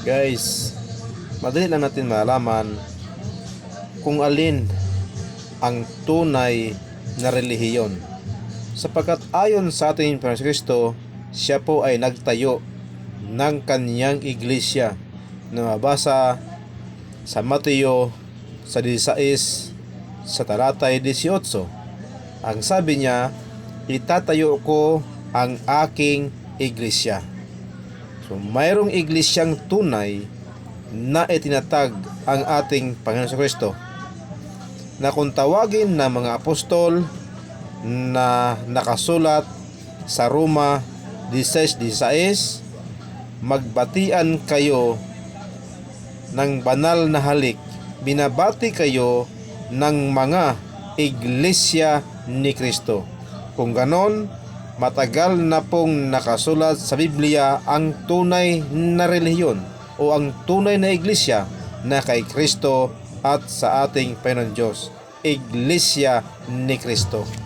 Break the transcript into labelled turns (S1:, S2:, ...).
S1: Guys, madali lang natin malaman kung alin ang tunay na relihiyon. Sapagkat ayon sa ating Panginoon Kristo, siya po ay nagtayo ng kanyang iglesia na mabasa sa Mateo sa 16 sa talatay 18. Ang sabi niya, itatayo ko ang aking iglesia. So, mayroong iglesyang tunay na itinatag ang ating Panginoon sa Kristo. Na kung tawagin ng mga apostol na nakasulat sa Roma 16.16 magbatian kayo ng banal na halik. Binabati kayo ng mga iglesia ni Kristo. Kung ganon matagal na pong nakasulat sa Biblia ang tunay na relihiyon o ang tunay na iglesia na kay Kristo at sa ating Panginoon Diyos. Iglesia ni Kristo.